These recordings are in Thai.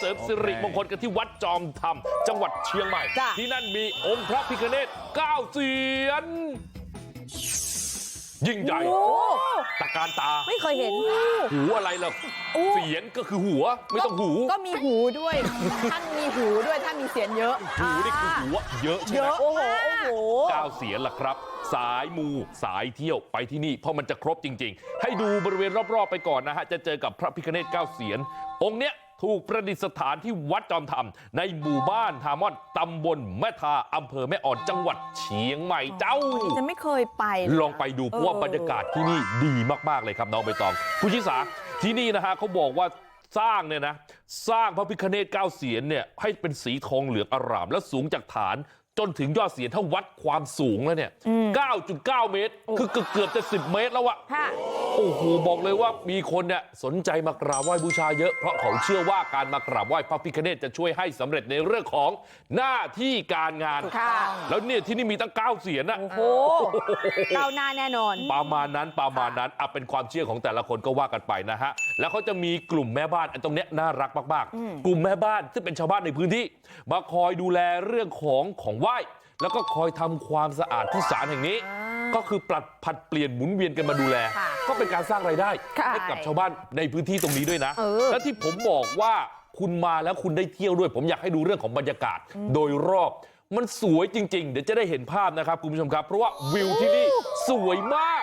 เสริมสิริมงคลกันที่วัดจอมธรรมจังหวัดเชียงใหม่จ้ะที่นั่นมีองค์พระพิฆเนศเก้าเสียนยิ่งใหญ่โอ้ตะการตาไม่เคยเห็นหูอะไรล่ะเสียนก็คือหัวไม่ต้องหูก็มีหูด้วยท่านมีหูด้วยท่านมีเสียงเยอะหูนี่คือหัวเยอะใช่เยไหมอะโอ้โหโอ้โหเก้าเสียนล่ะครับ สายมูสายเที่ยวไปที่นี่เพราะมันจะครบจริง ๆ ให้ดูบริเวณรอบๆไปก่อนนะฮะจะเจอกับพระพิฆเนศเก้าเสียนองค์เนี้ย ถูกประดิษฐานที่วัดจอมธรรมในหมู่บ้านทามอนตำบลแม่ทาอำเภอแม่อ่อนจังหวัดเชียงใหม่เจ้าจะไม่เคยไปเยลองไปดูเพราะว่าเออบรรยากาศที่นี่ดีมากๆเลยครับน้องใบตองคุณชิสาที่นี่นะฮะเขาบอกว่าสร้างเนี่ยนะสร้างพระพิฆเนศเก้าเสียนเนี่ยให้เป็นสีทองเหลืองอร่ามและสูงจากฐาน จนถึงยอดเสียนถ้าวัดความสูงแล้วเนี่ย9.9เมตรคือเกือบๆจะ10เมตรแล้วอะค่ะโอ้โหบอกเลยว่ามีคนเนี่ยสนใจมากราบไหว้บูชาเยอะเพราะเขาเชื่อว่าการมากราบไหว้พระพิฆเนศจะช่วยให้สำเร็จในเรื่องของหน้าที่การงานค่ะแล้วเนี่ยที่นี่มีตั้งเก้าเสียนอะโอ้โหก้าวหน้าแน่นอนประมาณนั้นประมาณนั้นอะเป็นความเชื่อของแต่ละคนก็ว่ากันไปนะฮะแล้วเขาจะมีกลุ่มแม่บ้านอันตรงเนี้ยน่ารักมากๆ กลุ่มแม่บ้านซึ่งเป็นชาวบ้านในพื้นที่มาคอยดูแลเรื่องของของไหว้แล้วก็คอยทำความสะอาดที่ศาลแห่งนี้อ่าก็คือปรับผัดเปลี่ยนหมุนเวียนกันมาดูแลค่ะก็เป็นการสร้างรายได้ค่ะให้กับชาวบ้านในพื้นที่ตรงนี้ด้วยนะเออและที่ผมบอกว่าคุณมาแล้วคุณได้เที่ยวด้วย ผมอยากให้ดูเรื่องของบรรยากาศโดยรอบมันสวยจริง ๆ เดี๋ยวจะได้เห็นภาพนะครับคุณผู้ชมครับ เพราะว่าวิวที่นี่สวยมาก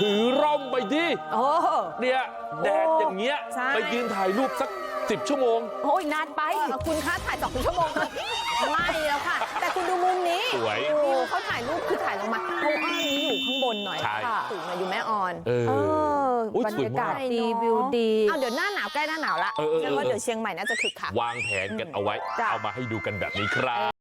ถือร่มไปที่โอ้เนี่ยแดดอย่างเงี้ยใช่ไปยืนถ่ายรูปสักสิบชั่วโมงโหนานไปคุณคะถ่ายสองชั่วโมงไม่แล้วค่ะ รูปคือถ่ายลงมาเขาอ้างนี้อยู่ข้างบนหน่อยใช่ค่ะสูงหน่อยอยู่แม่ออน เอออุ๊ยบรสวยรยากาศมาก ดีวิวดี เอาเดี๋ยวหน้าหนาวใกล้หน้าหนาวละเออเออเออเชื่อว่าเดี๋ยวเชียงใหม่น่าจะคึกคัก วางแผนกันเอาไว้ จ้ะ เอามาให้ดูกันแบบนี้ครับ